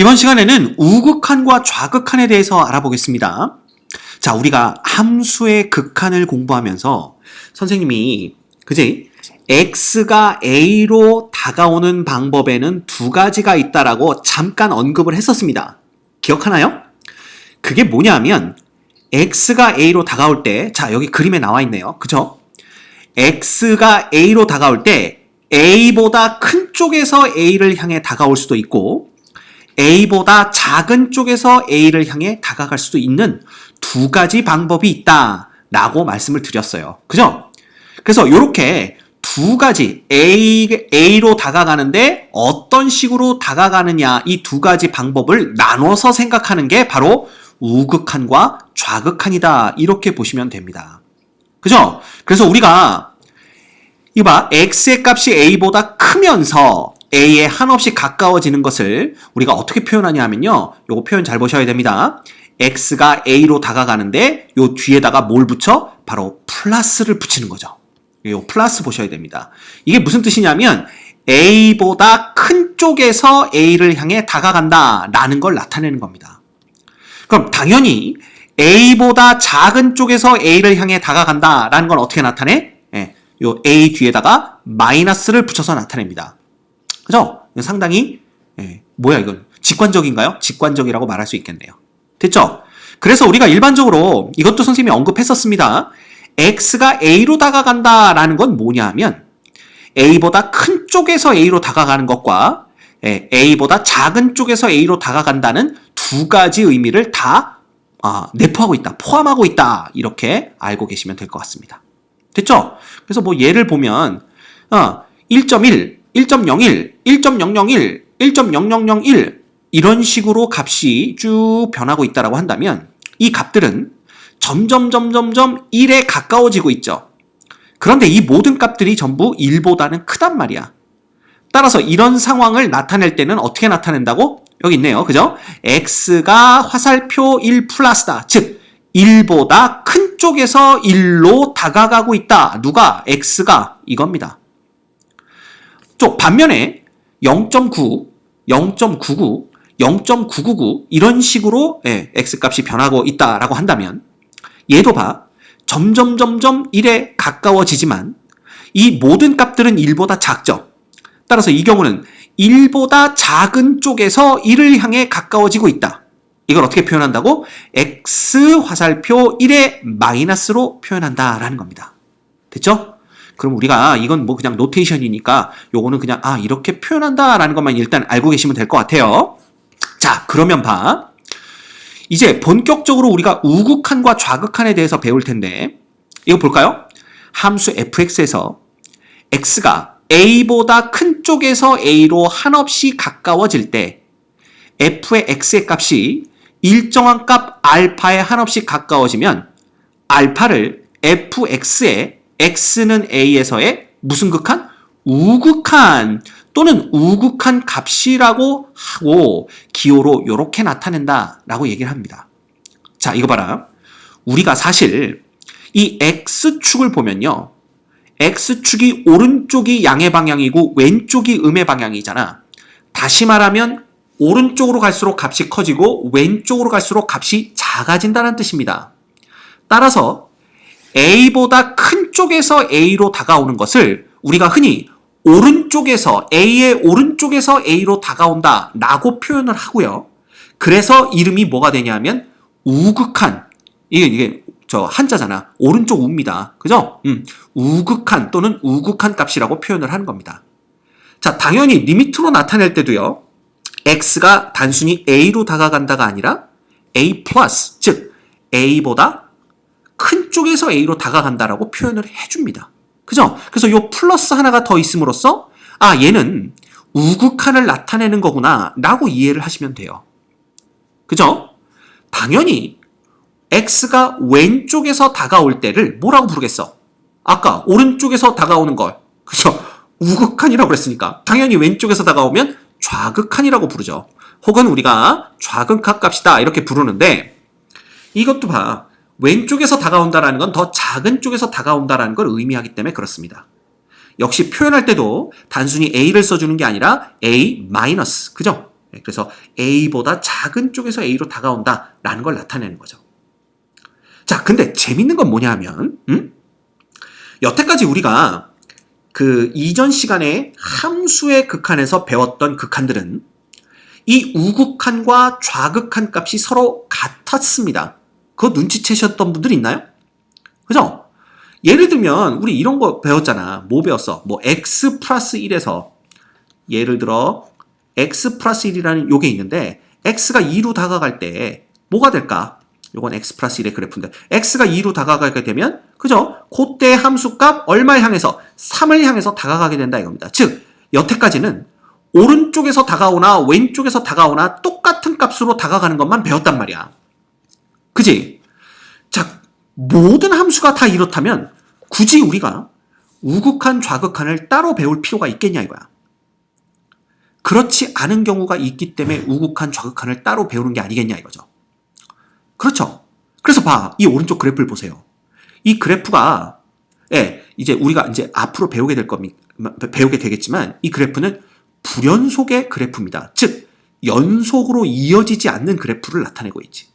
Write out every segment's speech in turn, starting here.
이번 시간에는 우극한과 좌극한에 대해서 알아보겠습니다. 자, 우리가 함수의 극한을 공부하면서 선생님이 그지? x가 a로 다가오는 방법에는 두 가지가 있다라고 잠깐 언급을 했었습니다. 기억하나요? 그게 뭐냐면 x가 a로 다가올 때, 자, 여기 그림에 나와 있네요. 그죠? x가 a로 다가올 때 a보다 큰 쪽에서 a를 향해 다가올 수도 있고 a보다 작은 쪽에서 a를 향해 다가갈 수도 있는 두 가지 방법이 있다라고 말씀을 드렸어요. 그죠? 그래서 이렇게 두 가지 A, A로 다가가는데 어떤 식으로 다가가느냐 이 두 가지 방법을 나눠서 생각하는 게 바로 우극한과 좌극한이다 이렇게 보시면 됩니다. 그죠? 그래서 우리가 이거 봐 x의 값이 a보다 크면서 a에 한없이 가까워지는 것을 우리가 어떻게 표현하냐 하면요. 요거 표현 잘 보셔야 됩니다. x가 a로 다가가는데 요 뒤에다가 뭘 붙여? 바로 플러스를 붙이는 거죠. 요 플러스 보셔야 됩니다. 이게 무슨 뜻이냐면 a보다 큰 쪽에서 a를 향해 다가간다라는 걸 나타내는 겁니다. 그럼 당연히 a보다 작은 쪽에서 a를 향해 다가간다라는 건 어떻게 나타내? 예, 요 a 뒤에다가 마이너스를 붙여서 나타냅니다. 그죠? 상당히 예, 뭐야 이건 직관적인가요? 직관적이라고 말할 수 있겠네요. 됐죠? 그래서 우리가 일반적으로 이것도 선생님이 언급했었습니다. x가 a로 다가간다라는 건 뭐냐면 a보다 큰 쪽에서 a로 다가가는 것과 예, a보다 작은 쪽에서 a로 다가간다는 두 가지 의미를 다 아, 내포하고 있다, 포함하고 있다 이렇게 알고 계시면 될 것 같습니다. 됐죠? 그래서 뭐 예를 보면 어, 1.1, 1.01, 1.001, 1.0001 이런 식으로 값이 쭉 변하고 있다라고 한다면 이 값들은 점점 점점점 1에 가까워지고 있죠. 그런데 이 모든 값들이 전부 1보다는 크단 말이야. 따라서 이런 상황을 나타낼 때는 어떻게 나타낸다고? 여기 있네요. 그죠? x가 화살표 1 플러스다. 즉 1보다 큰 쪽에서 1로 다가가고 있다. 누가? x가 이겁니다. 쪽 반면에 0.9, 0.99, 0.999 이런 식으로 예, x값이 변하고 있다라고 한다면 얘도 봐. 점점 점점 1에 가까워지지만 이 모든 값들은 1보다 작죠. 따라서 이 경우는 1보다 작은 쪽에서 1을 향해 가까워지고 있다. 이걸 어떻게 표현한다고? x 화살표 1의 마이너스로 표현한다라는 겁니다. 됐죠? 그럼 우리가 이건 뭐 그냥 노테이션이니까 요거는 그냥 아 이렇게 표현한다라는 것만 일단 알고 계시면 될 것 같아요. 자 그러면 봐. 이제 본격적으로 우리가 우극한과 좌극한에 대해서 배울 텐데 이거 볼까요? 함수 fx에서 x가 a보다 큰 쪽에서 a로 한없이 가까워질 때 f의 x의 값이 일정한 값 알파에 한없이 가까워지면 알파를 fx의 x는 a에서의 무슨 극한? 우극한 또는 우극한 값이라고 하고 기호로 이렇게 나타낸다라고 얘기를 합니다. 자, 이거 봐라. 우리가 사실 이 x축을 보면요. x축이 오른쪽이 양의 방향이고 왼쪽이 음의 방향이잖아. 다시 말하면 오른쪽으로 갈수록 값이 커지고 왼쪽으로 갈수록 값이 작아진다는 뜻입니다. 따라서 a보다 큰 쪽에서 a로 다가오는 것을 우리가 흔히 오른쪽에서 A의 오른쪽에서 A로 다가온다 라고 표현을 하고요. 그래서 이름이 뭐가 되냐면 우극한 이게 이게 저 한자잖아. 오른쪽 우입니다. 그죠? 음, 우극한 또는 우극한 값이라고 표현을 하는 겁니다. 자, 당연히 리미트로 나타낼 때도요. x가 단순히 a로 다가간다가 아니라 a 플러스 즉 a보다 큰 쪽에서 a로 다가간다라고 표현을 해줍니다. 그죠? 그래서 요 플러스 하나가 더 있음으로써 아 얘는 우극한을 나타내는 거구나 라고 이해를 하시면 돼요. 그죠? 당연히 x가 왼쪽에서 다가올 때를 뭐라고 부르겠어? 아까 오른쪽에서 다가오는 걸 그죠? 우극한이라고 그랬으니까 당연히 왼쪽에서 다가오면 좌극한이라고 부르죠. 혹은 우리가 좌극한 값이다 이렇게 부르는데 이것도 봐. 왼쪽에서 다가온다라는 건 더 작은 쪽에서 다가온다라는 걸 의미하기 때문에 그렇습니다. 역시 표현할 때도 단순히 a를 써주는 게 아니라 a 마이너스 그죠? 네, 그래서 A보다 작은 쪽에서 A로 다가온다라는 걸 나타내는 거죠. 자, 근데 재밌는 건 뭐냐 하면, 음? 여태까지 우리가 그 이전 시간에 함수의 극한에서 배웠던 극한들은 이 우극한과 좌극한 값이 서로 같았습니다. 그거 눈치채셨던 분들 있나요? 그죠? 예를 들면 우리 이런 거 배웠잖아. 뭐 배웠어? 뭐 x 플러스 1에서 예를 들어 x 플러스 1이라는 요게 있는데 x가 2로 다가갈 때 뭐가 될까? 요건 x 플러스 1의 그래프인데 x가 2로 다가가게 되면 그죠? 그때 함수값 얼마를 향해서 3을 향해서 다가가게 된다 이겁니다. 즉 여태까지는 오른쪽에서 다가오나 왼쪽에서 다가오나 똑같은 값으로 다가가는 것만 배웠단 말이야. 그지? 자, 모든 함수가 다 이렇다면 굳이 우리가 우극한 좌극한을 따로 배울 필요가 있겠냐 이거야. 그렇지 않은 경우가 있기 때문에 우극한 좌극한을 따로 배우는 게 아니겠냐 이거죠. 그렇죠. 그래서 봐. 이 오른쪽 그래프를 보세요. 이 그래프가 예, 이제 우리가 이제 앞으로 배우게 될 겁니다. 배우게 되겠지만 이 그래프는 불연속의 그래프입니다. 즉 연속으로 이어지지 않는 그래프를 나타내고 있지.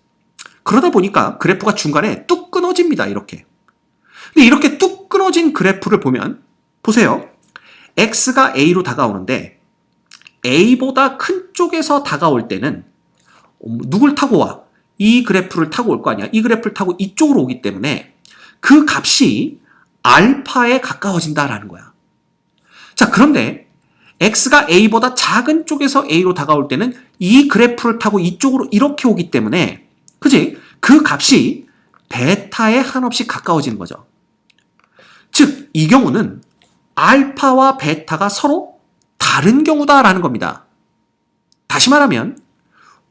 그러다 보니까 그래프가 중간에 뚝 끊어집니다. 이렇게. 근데 이렇게 뚝 끊어진 그래프를 보면 보세요. x가 a로 다가오는데 a보다 큰 쪽에서 다가올 때는 누굴 타고 와? 이 그래프를 타고 올 거 아니야. 이 그래프를 타고 이쪽으로 오기 때문에 그 값이 알파에 가까워진다라는 거야. 자, 그런데 x가 a보다 작은 쪽에서 a로 다가올 때는 이 그래프를 타고 이쪽으로 이렇게 오기 때문에 그지? 그 값이 베타에 한없이 가까워지는 거죠. 즉, 이 경우는 알파와 베타가 서로 다른 경우다라는 겁니다. 다시 말하면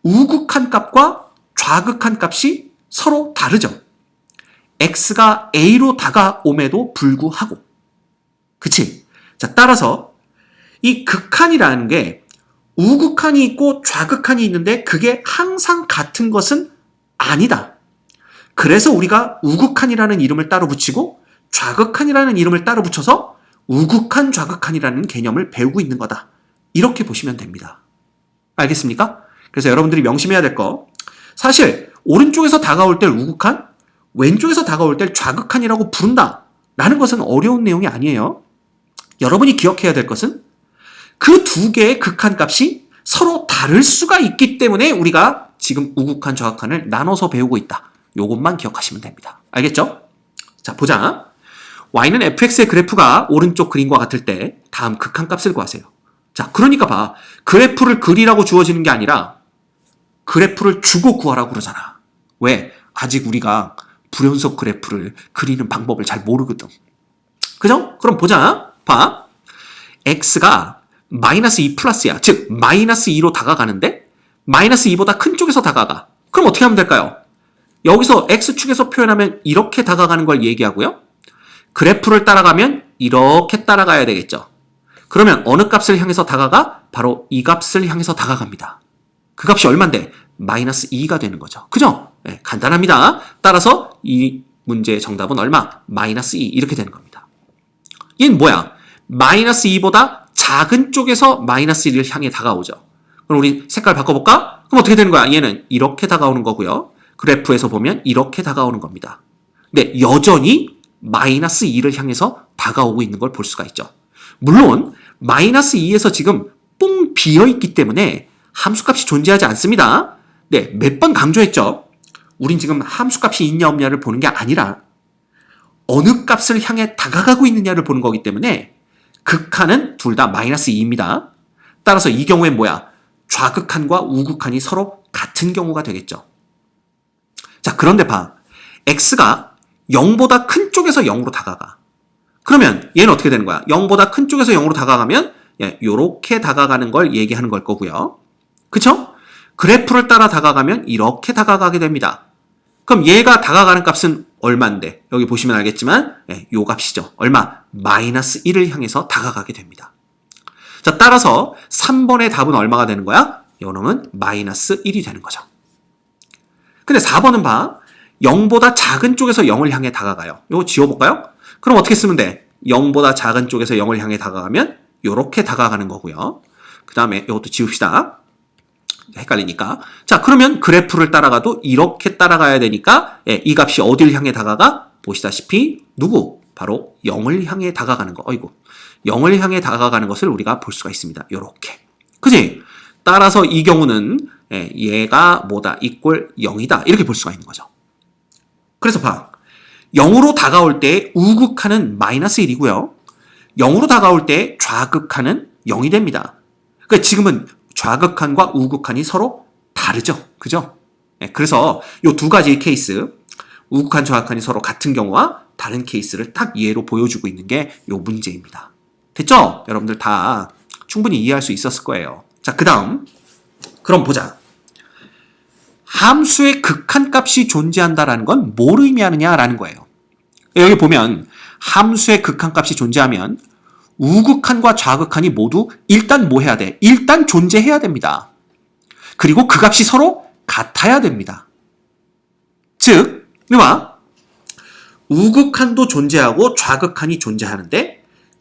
우극한 값과 좌극한 값이 서로 다르죠. x가 a로 다가옴에도 불구하고. 그치? 자, 따라서 이 극한이라는 게 우극한이 있고 좌극한이 있는데 그게 항상 같은 것은 아니다. 그래서 우리가 우극한이라는 이름을 따로 붙이고 좌극한이라는 이름을 따로 붙여서 우극한 좌극한이라는 개념을 배우고 있는 거다. 이렇게 보시면 됩니다. 알겠습니까? 그래서 여러분들이 명심해야 될 거. 사실 오른쪽에서 다가올 때 우극한, 왼쪽에서 다가올 때 좌극한이라고 부른다. 라는 것은 어려운 내용이 아니에요. 여러분이 기억해야 될 것은 그 두 개의 극한 값이 서로 다를 수가 있기 때문에 우리가 지금 우극한 좌극한을 나눠서 배우고 있다. 요것만 기억하시면 됩니다. 알겠죠? 자, 보자. y는 fx의 그래프가 오른쪽 그림과 같을 때 다음 극한 값을 구하세요. 자, 그러니까 봐. 그래프를 그리라고 주어지는 게 아니라 그래프를 주고 구하라고 그러잖아. 왜? 아직 우리가 불연속 그래프를 그리는 방법을 잘 모르거든. 그죠? 그럼 보자. 봐. x가 마이너스 2 플러스야. 즉, 마이너스 2로 다가가는데 마이너스 2보다 큰 쪽에서 다가가. 그럼 어떻게 하면 될까요? 여기서 x축에서 표현하면 이렇게 다가가는 걸 얘기하고요. 그래프를 따라가면 이렇게 따라가야 되겠죠. 그러면 어느 값을 향해서 다가가? 바로 이 값을 향해서 다가갑니다. 그 값이 얼만데? 마이너스 2가 되는 거죠. 그죠? 네, 간단합니다. 따라서 이 문제의 정답은 얼마? 마이너스 2 이렇게 되는 겁니다. 얘는 뭐야? 마이너스 2보다 작은 쪽에서 마이너스 1을 향해 다가오죠. 그럼 우리 색깔 바꿔볼까? 그럼 어떻게 되는 거야? 얘는 이렇게 다가오는 거고요. 그래프에서 보면 이렇게 다가오는 겁니다. 근데 여전히 마이너스 2를 향해서 다가오고 있는 걸 볼 수가 있죠. 물론 마이너스 2에서 지금 뽕 비어 있기 때문에 함수값이 존재하지 않습니다. 네, 몇 번 강조했죠. 우린 지금 함수값이 있냐 없냐를 보는 게 아니라 어느 값을 향해 다가가고 있느냐를 보는 거기 때문에 극한은 둘 다 마이너스 2입니다. 따라서 이 경우엔 뭐야? 좌극한과 우극한이 서로 같은 경우가 되겠죠. 자, 그런데 봐. x가 0보다 큰 쪽에서 0으로 다가가. 그러면 얘는 어떻게 되는 거야? 0보다 큰 쪽에서 0으로 다가가면 예, 요렇게 다가가는 걸 얘기하는 걸 거고요. 그쵸? 그래프를 따라 다가가면 이렇게 다가가게 됩니다. 그럼 얘가 다가가는 값은 얼마인데? 여기 보시면 알겠지만 예, 요 값이죠. 얼마? 마이너스 1을 향해서 다가가게 됩니다. 자, 따라서 3번의 답은 얼마가 되는 거야? 요놈은 마이너스 1이 되는 거죠. 근데 4번은 봐. 0보다 작은 쪽에서 0을 향해 다가가요. 이거 지워볼까요? 그럼 어떻게 쓰면 돼? 0보다 작은 쪽에서 0을 향해 다가가면 이렇게 다가가는 거고요. 그 다음에 이것도 지웁시다. 헷갈리니까. 자, 그러면 그래프를 따라가도 이렇게 따라가야 되니까 예, 이 값이 어딜 향해 다가가? 보시다시피 누구? 바로 0을 향해 다가가는 거. 어이구. 0을 향해 다가가는 것을 우리가 볼 수가 있습니다. 요렇게. 그지? 따라서 이 경우는 예, 얘가 뭐다? 이꼴 0이다. 이렇게 볼 수가 있는 거죠. 그래서 봐. 0으로 다가올 때 우극한은 마이너스 1이고요. 0으로 다가올 때 좌극한은 0이 됩니다. 그러니까 지금은 좌극한과 우극한이 서로 다르죠. 그죠? 예, 그래서 이 두 가지 케이스, 우극한, 좌극한이 서로 같은 경우와 다른 케이스를 딱 예로 보여주고 있는 게 이 문제입니다. 됐죠? 여러분들 다 충분히 이해할 수 있었을 거예요. 자, 그 다음. 그럼 보자. 함수의 극한값이 존재한다라는 건 뭘 의미하느냐라는 거예요. 여기 보면 함수의 극한값이 존재하면 우극한과 좌극한이 모두 일단 뭐 해야 돼? 일단 존재해야 됩니다. 그리고 그 값이 서로 같아야 됩니다. 즉, 이봐. 우극한도 존재하고 좌극한이 존재하는데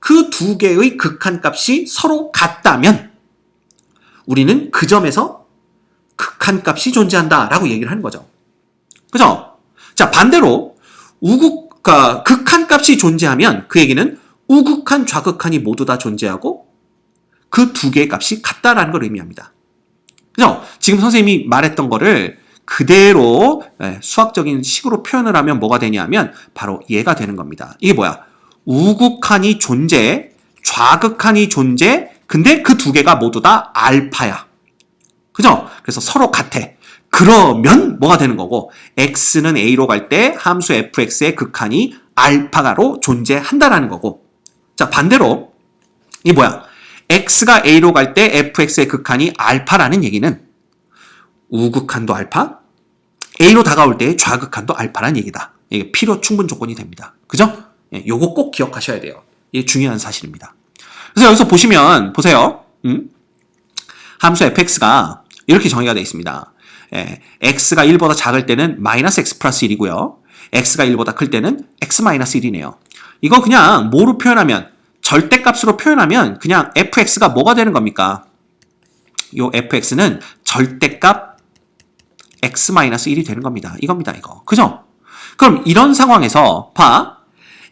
그 두 개의 극한값이 서로 같다면 우리는 그 점에서 극한값이 존재한다라고 얘기를 하는 거죠. 그죠? 자, 반대로 우극, 그러니까 극한값이 존재하면 그 얘기는 우극한, 좌극한이 모두 다 존재하고 그 두 개의 값이 같다라는 걸 의미합니다. 그죠? 지금 선생님이 말했던 거를 그대로 예, 수학적인 식으로 표현을 하면 뭐가 되냐면 바로 얘가 되는 겁니다. 이게 뭐야? 우극한이 존재, 좌극한이 존재, 근데 그 두 개가 모두 다 알파야. 그죠? 그래서 서로 같아. 그러면 뭐가 되는 거고, x는 a로 갈 때 함수 fx의 극한이 알파가로 존재한다라는 거고, 자, 반대로, 이 뭐야? x가 a로 갈 때 fx의 극한이 알파라는 얘기는 우극한도 알파, a로 다가올 때 좌극한도 알파라는 얘기다. 이게 필요 충분 조건이 됩니다. 그죠? 예, 요거 꼭 기억하셔야 돼요. 이게 중요한 사실입니다. 그래서 여기서 보시면 보세요. 음? 함수 fx가 이렇게 정의가 되어 있습니다. 예, x가 1보다 작을 때는 마이너스 x 플러스 1이고요. x가 1보다 클 때는 x 마이너스 1이네요. 이거 그냥 뭐로 표현하면 절대값으로 표현하면 그냥 fx가 뭐가 되는 겁니까? 요 fx는 절대값 x 마이너스 1이 되는 겁니다. 이겁니다, 이거. 그죠? 그럼 이런 상황에서 봐.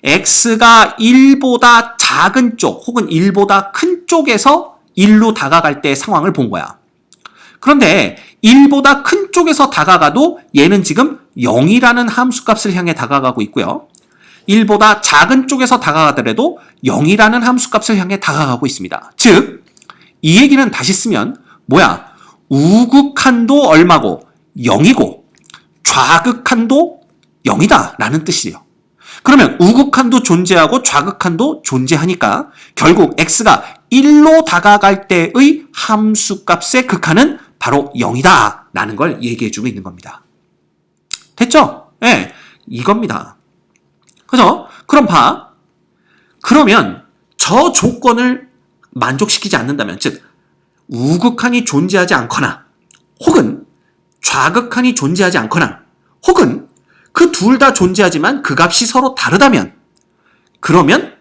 X가 1보다 작은 쪽 혹은 1보다 큰 쪽에서 1로 다가갈 때 상황을 본 거야. 그런데 1보다 큰 쪽에서 다가가도 얘는 지금 0이라는 함수값을 향해 다가가고 있고요. 1보다 작은 쪽에서 다가가더라도 0이라는 함수값을 향해 다가가고 있습니다. 즉, 이 얘기는 다시 쓰면 뭐야? 우극한도 얼마고 0이고 좌극한도 0이다 라는 뜻이에요. 그러면 우극한도 존재하고 좌극한도 존재하니까 결국 x가 1로 다가갈 때의 함수값의 극한은 바로 0이다 라는 걸 얘기해주고 있는 겁니다. 됐죠? 예, 네, 이겁니다. 그죠? 그럼 봐. 그러면 저 조건을 만족시키지 않는다면, 즉, 우극한이 존재하지 않거나, 혹은 좌극한이 존재하지 않거나, 혹은 그 둘 다 존재하지만 그 값이 서로 다르다면, 그러면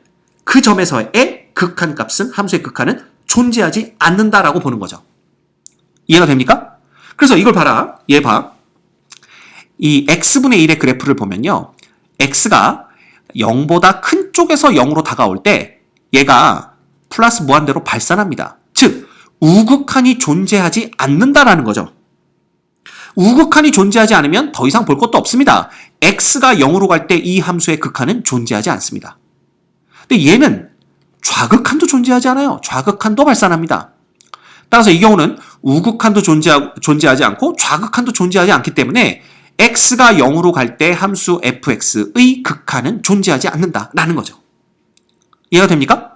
그 점에서의 극한 값은, 함수의 극한은 존재하지 않는다라고 보는 거죠. 이해가 됩니까? 그래서 이걸 봐라. 얘 봐. 이 x분의 1의 그래프를 보면요. x가 0보다 큰 쪽에서 0으로 다가올 때 얘가 플러스 무한대로 발산합니다. 즉, 우극한이 존재하지 않는다라는 거죠. 우극한이 존재하지 않으면 더 이상 볼 것도 없습니다. x가 0으로 갈 때 이 함수의 극한은 존재하지 않습니다. 근데 얘는 좌극한도 존재하지 않아요. 좌극한도 발산합니다. 따라서 이 경우는 우극한도 존재하, 존재하지 않고 좌극한도 존재하지 않기 때문에 x가 0으로 갈 때 함수 fx의 극한은 존재하지 않는다라는 거죠. 이해가 됩니까?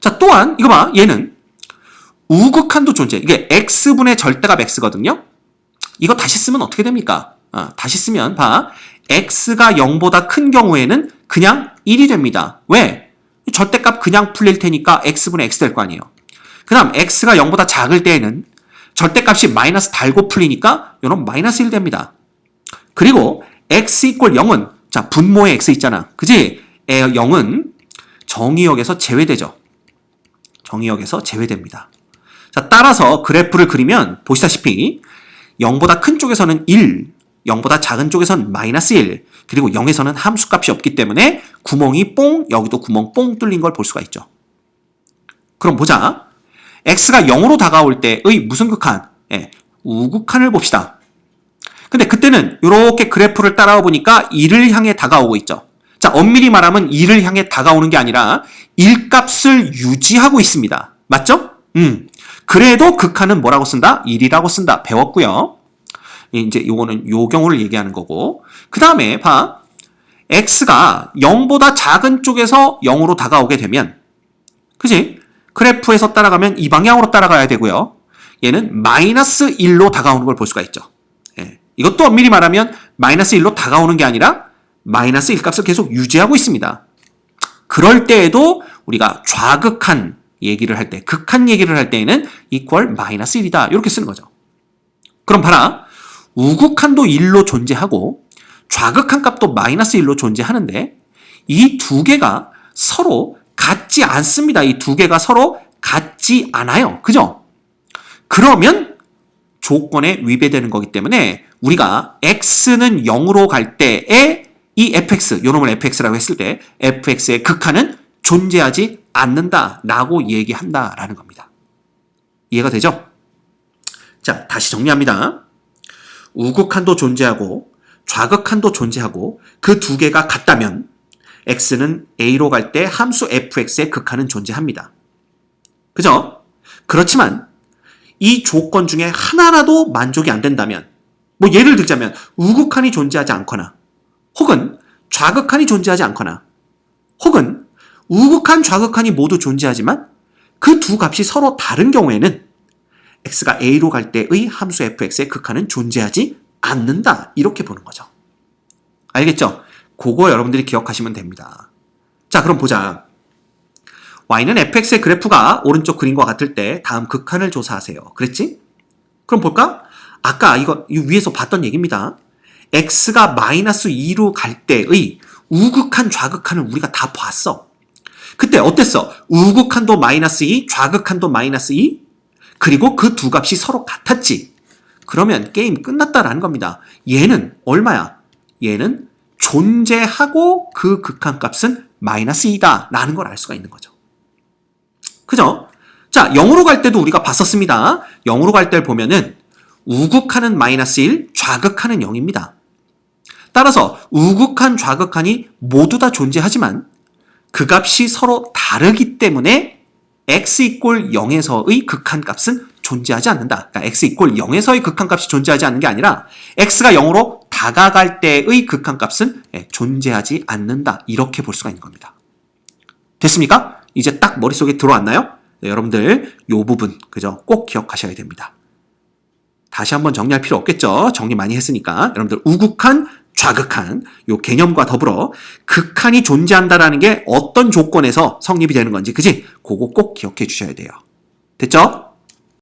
자, 또한 이거 봐. 얘는 우극한도 존재. 이게 x분의 절대값 x거든요. 이거 다시 쓰면 어떻게 됩니까? 아, 다시 쓰면 봐. x가 0보다 큰 경우에는 그냥 1이 됩니다. 왜? 절대값 그냥 풀릴 테니까 x분의 x 될 거 아니에요. 그 다음 x가 0보다 작을 때에는 절대값이 마이너스 달고 풀리니까 이런 마이너스 1 됩니다. 그리고 x 이꼴 0은 자 분모의 x 있잖아. 그지? 0은 정의역에서 제외되죠. 정의역에서 제외됩니다. 자, 따라서 그래프를 그리면 보시다시피 0보다 큰 쪽에서는 1, 0보다 작은 쪽에서는 마이너스 1, 그리고 0에서는 함수값이 없기 때문에 구멍이 뽕, 여기도 구멍 뽕 뚫린 걸 볼 수가 있죠. 그럼 보자. x가 0으로 다가올 때의 무슨 극한? 예, 우극한을 봅시다. 근데 그때는 이렇게 그래프를 따라와 보니까 1을 향해 다가오고 있죠. 자, 엄밀히 말하면 2를 향해 다가오는 게 아니라 1값을 유지하고 있습니다. 맞죠? 음. 그래도 극한은 뭐라고 쓴다? 1이라고 쓴다. 배웠고요. 이제 요거는 요 경우를 얘기하는 거고. 그 다음에 봐. x가 0보다 작은 쪽에서 0으로 다가오게 되면 그지? 그래프에서 따라가면 이 방향으로 따라가야 되고요. 얘는 마이너스 1로 다가오는 걸 볼 수가 있죠. 예. 이것도 엄밀히 말하면 마이너스 1로 다가오는 게 아니라 마이너스 1 값을 계속 유지하고 있습니다. 그럴 때에도 우리가 좌극한 얘기를 할 때, 극한 얘기를 할 때에는 equal 마이너스 1이다. 이렇게 쓰는 거죠. 그럼 봐라. 우극한도 1로 존재하고 좌극한 값도 마이너스 1로 존재하는데 이 두 개가 서로 같지 않습니다. 이 두 개가 서로 같지 않아요. 그죠? 그러면 조건에 위배되는 거기 때문에 우리가 x는 0으로 갈 때에 이 fx, 요놈을 fx라고 했을 때 fx의 극한은 존재하지 않는다 라고 얘기한다 라는 겁니다. 이해가 되죠? 자, 다시 정리합니다. 우극한도 존재하고 좌극한도 존재하고 그 두 개가 같다면 x는 a로 갈 때 함수 fx의 극한은 존재합니다. 그죠? 그렇지만 이 조건 중에 하나라도 만족이 안 된다면 뭐 예를 들자면 우극한이 존재하지 않거나 혹은 좌극한이 존재하지 않거나 혹은 우극한 좌극한이 모두 존재하지만 그 두 값이 서로 다른 경우에는 x가 a로 갈 때의 함수 fx의 극한은 존재하지 않는다. 이렇게 보는 거죠. 알겠죠? 그거 여러분들이 기억하시면 됩니다. 자, 그럼 보자. y는 fx의 그래프가 오른쪽 그림과 같을 때 다음 극한을 조사하세요. 그랬지? 그럼 볼까? 아까 이거 이 위에서 봤던 얘기입니다. x가 마이너스 2로 갈 때의 우극한 좌극한을 우리가 다 봤어. 그때 어땠어? 우극한도 마이너스 2, 좌극한도 마이너스 2, 그리고 그 두 값이 서로 같았지. 그러면 게임 끝났다라는 겁니다. 얘는 얼마야? 얘는 존재하고 그 극한 값은 마이너스 2다. 라는 걸 알 수가 있는 거죠. 그죠? 자, 0으로 갈 때도 우리가 봤었습니다. 0으로 갈 때를 보면은 우극한은 마이너스 1, 좌극한은 0입니다. 따라서 우극한, 좌극한이 모두 다 존재하지만 그 값이 서로 다르기 때문에 x 이꼴 0에서의 극한 값은 존재하지 않는다. 그러니까 x 이꼴 0에서의 극한 값이 존재하지 않는 게 아니라 x가 0으로 다가갈 때의 극한 값은 예, 존재하지 않는다. 이렇게 볼 수가 있는 겁니다. 됐습니까? 이제 딱 머릿속에 들어왔나요? 네, 여러분들 요 부분 그죠? 꼭 기억하셔야 됩니다. 다시 한번 정리할 필요 없겠죠? 정리 많이 했으니까 여러분들 우극한 좌극한 요 개념과 더불어 극한이 존재한다라는 게 어떤 조건에서 성립이 되는 건지 그지? 그거 꼭 기억해 주셔야 돼요. 됐죠?